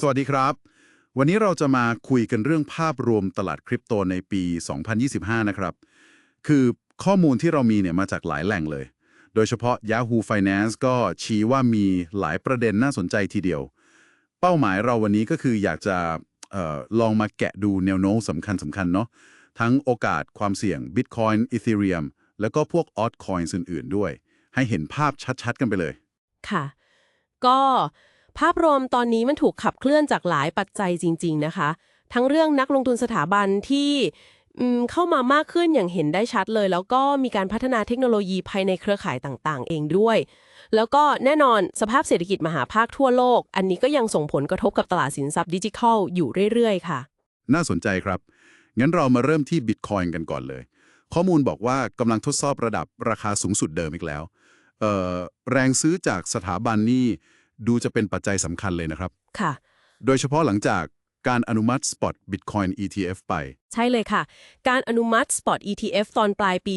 สวัสดีครับ วันนี้เราจะมาคุยกันเรื่องภาพรวมตลาดคริปโตในปี 2025 นะครับ คือข้อมูลที่เรามีเนี่ยมาจากหลายแหล่งเลย โดยเฉพาะ Yahoo Finance ก็ชี้ว่ามีหลายประเด็นน่าสนใจทีเดียว เป้าหมายเราวันนี้ก็คืออยากจะออลองมาแกะดูแนวโน้มสำคัญสำคัญๆเนาะ ทั้งโอกาสความเสี่ยง Bitcoin Ethereum แล้วก็พวก altcoins อื่น ๆ ด้วย ให้เห็นภาพชัด ๆ กันไปเลย ค่ะ ก็ ภาพรวมตอนนี้มันถูกขับเคลื่อนจากหลายปัจจัยจริง ๆ นะคะ ทั้งเรื่องนักลงทุนสถาบันที่เข้ามามากขึ้นอย่างเห็นได้ชัดเลย แล้วก็มีการพัฒนาเทคโนโลยีภายในเครือข่ายต่างๆ เองด้วย แล้วก็แน่นอนสภาพเศรษฐกิจมหาภาคทั่วโลก อันนี้ก็ยังส่งผลกระทบกับตลาดสินทรัพย์ดิจิทัลอยู่เรื่อยๆ ค่ะ น่าสนใจครับ งั้นเรามาเริ่มที่ Bitcoin กันก่อนเลย ข้อมูลบอกว่ากำลังทดสอบระดับราคาสูงสุดเดิมอีกแล้วเอ่อแรงซื้อจากสถาบันนี่ ดูจะเป็นปัจจัยสำคัญเลยนะครับ ค่ะ โดยเฉพาะหลังจาก การอนุมัติ Spot Bitcoin ETF ไป ใช่เลยค่ะ การอนุมัติ Spot ETF ตอนปลายปี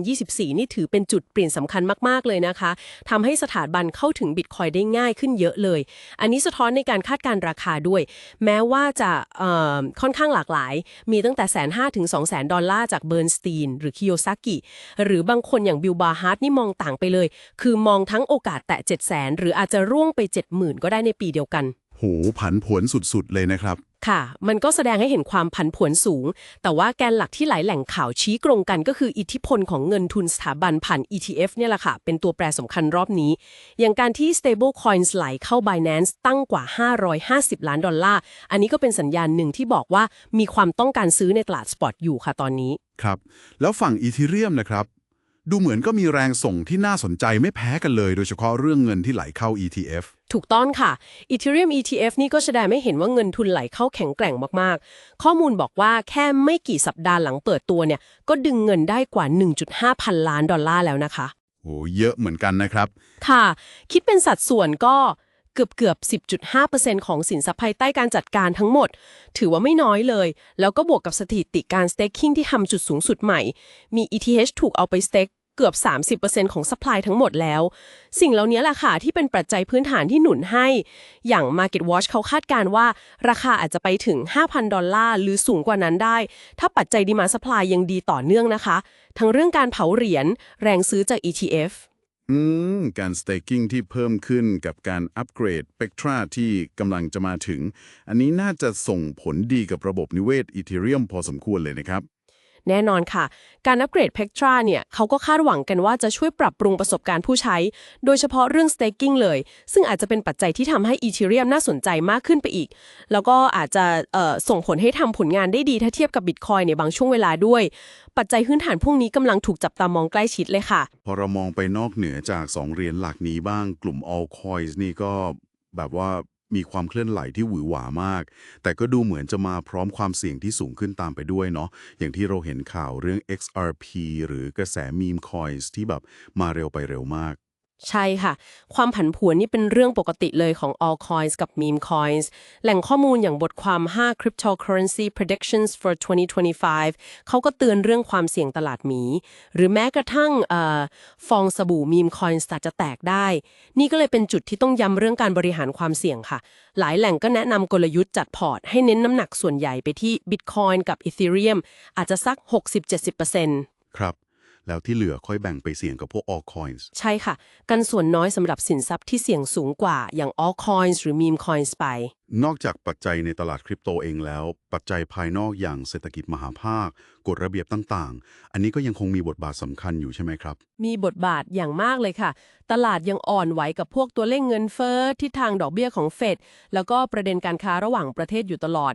2024 นี่ถือเป็นจุดเปลี่ยนสำคัญมาก ๆ เลยนะคะทำให้สถาบันเข้าถึง Bitcoin ได้ง่ายขึ้นเยอะเลย อันนี้สะท้อนในการคาดการราคาด้วย แม้ว่าจะค่อนข้างหลากหลาย มีตั้งแต่แสนห้าถึง2 0 0 0 0ดอลลาร์จากเบิร์นสตีนหรือคิโยซากิ หรือบางคนอย่างบิลบาฮาร์ดนี่มองต่างไปเลย คือมองทั้งโอกาสแตะ7 0 0 0 0 0 หรืออาจจะร่วงไป 70,000 ก็ได้ในปีเดียวกัน โหผันผวนสุดๆ เลยนะครับ ค่ะ มันก็แสดงให้เห็นความผันผวนสูง แต่ว่าแกนหลักที่หลายแหล่งข่าวชี้ตรงกันก็คืออิทธิพลของเงินทุนสถาบันผ่าน ETF เนี่ยแหละค่ะ เป็นตัวแปรสำคัญรอบนี้ อย่างการที่ stable coins ไหลเข้า Binance ตั้งกว่า 550 ล้านดอลลาร์ อันนี้ก็เป็นสัญญาณหนึ่งที่บอกว่ามีความต้องการซื้อในตลาดสปอตอยู่ค่ะตอนนี้ ครับ แล้วฝั่งอีทีเรียมนะครับ ดูเหมือนก็มีแรงส่งที่น่าสนใจไม่แพ้กันเลย โดยเฉพาะเรื่องเงินที่ไหลเข้า ETF ถูกต้องค่ะ Ethereum ETF นี่ก็แสดงให้เห็นว่าเงินทุนไหลเข้าแข็งแกร่งมาก ๆ ข้อมูลบอกว่าแค่ไม่กี่สัปดาห์หลังเปิดตัวเนี่ย ก็ดึงเงินได้กว่า 1.5 พันล้านดอลลาร์แล้วนะคะโหเยอะเหมือนกันนะครับ ค่ะ คิดเป็นสัดส่วนก็ เกือบเกือบ 10.5%ของสินทรัพย์ภายใต้การจัดการทั้งหมด ถือว่าไม่น้อยเลย แล้วก็บวกกับสถิติการ staking ที่ทำจุดสูงสุดใหม่ มี ETH ถูกเอาไป stake เกือบ 30%ของ supply ทั้งหมดแล้ว สิ่งเหล่านี้แหละค่ะที่เป็นปัจจัยพื้นฐานที่หนุนให้ อย่าง Market Watch เขาคาดการว่า ราคาอาจจะไปถึง 5,000 ดอลลาร์ หรือสูงกว่านั้นได้ ถ้าปัจจัยดีมา supply ยังดีต่อเนื่องนะคะ ทั้งเรื่องการเผาเหรียญแรงซื้อจาก ETF อืม การ staking ที่เพิ่มขึ้นกับการอัปเกรด Spectra ที่กำลังจะมาถึง อันนี้น่าจะส่งผลดีกับระบบนิเวศ Ethereum พอสมควรเลยนะครับ แน่นอนค่ะ การอัปเกรด Pectra เนี่ยเขาก็คาดหวังกันว่าจะช่วยปรับปรุงประสบการณ์ผู้ใช้ โดยเฉพาะเรื่อง staking เลย ซึ่งอาจจะเป็นปัจจัยที่ทำให้ Ethereum น่าสนใจมากขึ้นไปอีก แล้วก็อาจจะส่งผลให้ทำผลงานได้ดีถ้าเทียบกับ Bitcoin ในบางช่วงเวลาด้วย ปัจจัยพื้นฐานพวกนี้กำลังถูกจับตามองใกล้ชิดเลยค่ะ พอเรามองไปนอกเหนือจาก 2เหรียญหลักนี้บ้างกลุ่ม altcoins นี่ก็แบบว่า มีความเคลื่อนไหวที่หวือหวามาก แต่ก็ดูเหมือนจะมาพร้อมความเสี่ยงที่สูงขึ้นตามไปด้วยเนาะอย่างที่เราเห็นข่าวเรื่อง XRP หรือกระแส meme coins ที่แบบมาเร็วไปเร็วมาก ใช่ค่ะ ความผันผวนนี่เป็นเรื่องปกติเลยของ all coins กับ meme coins แหล่งข้อมูลอย่างบทความ 5 cryptocurrency predictions for 2025 เขาก็เตือนเรื่องความเสี่ยงตลาดหมี หรือแม้กระทั่งอฟองสบู่ meme coins อาจจะแตกได้ นี่ก็เลยเป็นจุดที่ต้องย้ำเรื่องการบริหารความเสี่ยงค่ะ หลายแหล่งก็แนะนำกลยุทธ์จัดพอร์ต ให้เน้นน้ำหนักส่วนใหญ่ไปที่ Bitcoin กับ Ethereum อาจจะสัก 60-70%ครับ แล้วที่เหลือค่อยแบ่งไปเสี่ยงกับพวก altcoins ใช่ค่ะ กันส่วนน้อยสำหรับสินทรัพย์ที่เสี่ยงสูงกว่าอย่าง altcoins หรือ meme coins ไป นอกจากปัจจัยในตลาดคริปโตเองแล้ว ปัจจัยภายนอกอย่างเศรษฐกิจมหาภาค กฎระเบียบต่างๆ อันนี้ก็ยังคงมีบทบาทสำคัญอยู่ใช่ไหมครับ มีบทบาทอย่างมากเลยค่ะ ตลาดยังอ่อนไหวกับพวกตัวเลขเงินเฟ้อทิศทางดอกเบี้ยของเฟดแล้วก็ประเด็นการค้าระหว่างประเทศอยู่ตลอด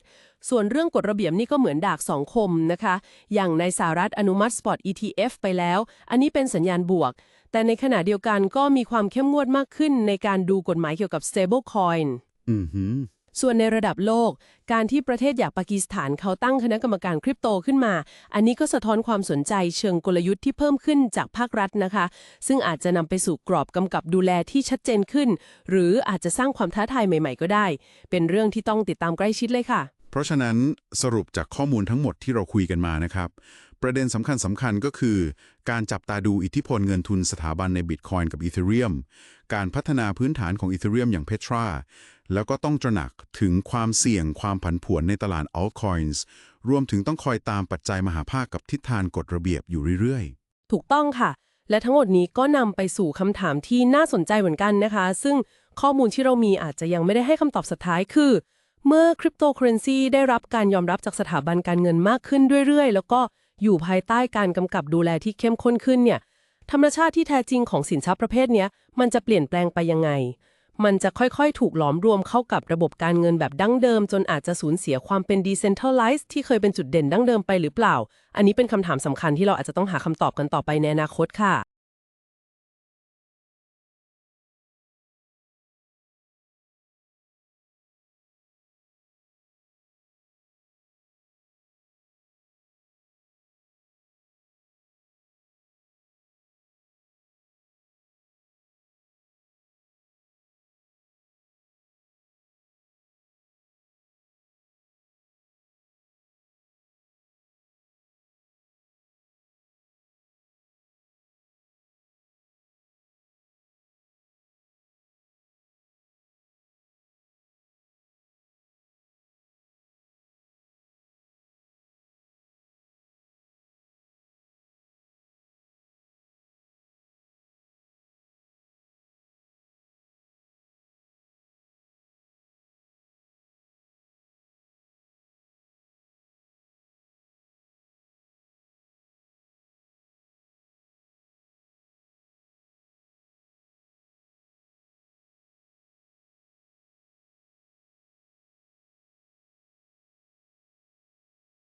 ส่วนเรื่องกฎระเบียบนี่ก็เหมือนดากสองคมนะคะ อย่างในสหรัฐอนุมัติ Spot ETF ไปแล้ว อันนี้เป็นสัญญาณบวก แต่ในขณะเดียวกันก็มีความเข้มงวดมากขึ้นในการดูกฎหมายเกี่ยวกับ stable coin อือหือส่วนในระดับโลก การที่ประเทศอย่างปากีสถานเขาตั้งคณะกรรมการคริปโตขึ้นมา อันนี้ก็สะท้อนความสนใจเชิงกลยุทธ์ที่เพิ่มขึ้นจากภาครัฐนะคะ ซึ่งอาจจะนำไปสู่กรอบกำกับดูแลที่ชัดเจนขึ้น หรืออาจจะสร้างความท้าทายใหม่ ๆ ก็ได้ เป็นเรื่องที่ต้องติดตามใกล้ชิดเลยค่ะเพ ราะฉะนั้นสรุปจากข้อมูลทั้งหมดที่เราคุยกันมานะครับ ประเด็นสำคัญสำคัญก็คือ การจับตาดูอิทธิพลเงินทุนสถาบันใน Bitcoin กับ Ethereum การพัฒนาพื้นฐานของ Ethereum อย่าง Petra แล้วก็ต้องตระหนักถึงความเสี่ยงความผันผวนในตลาด altcoins รวมถึงต้องคอยตามปัจจัยมหาภาคกับทิศทางกฎระเบียบอยู่เรื่อยถูกต้องค่ะ และทั้งหมดนี้ก็นำไปสู่คำถามที่น่าสนใจเหมือนกันนะคะ ซึ่งข้อมูลที่เรามีอาจจะยังไม่ได้ให้คำตอบสุดท้ายคือ เมื่อคริปโตเคอเรนซีได้รับการยอมรับจากสถาบันการเงินมากขึ้นเรื่อยๆ แล้วก็อยู่ภายใต้การกำกับดูแลที่เข้มข้นขึ้นเนี่ยธรรมชาติที่แท้จริงของสินทรัพย์ประเภทนี้มันจะเปลี่ยนแปลงไปยังไง มันจะค่อยๆ ถูกหลอมรวมเข้ากับระบบการเงินแบบดั้งเดิม จนอาจจะสูญเสียความเป็น decentralized ที่เคยเป็นจุดเด่นดั้งเดิมไปหรือเปล่า อันนี้เป็นคำถามสำคัญที่เราอาจจะต้องหาคำตอบกันต่อไปในอนาคตค่ะ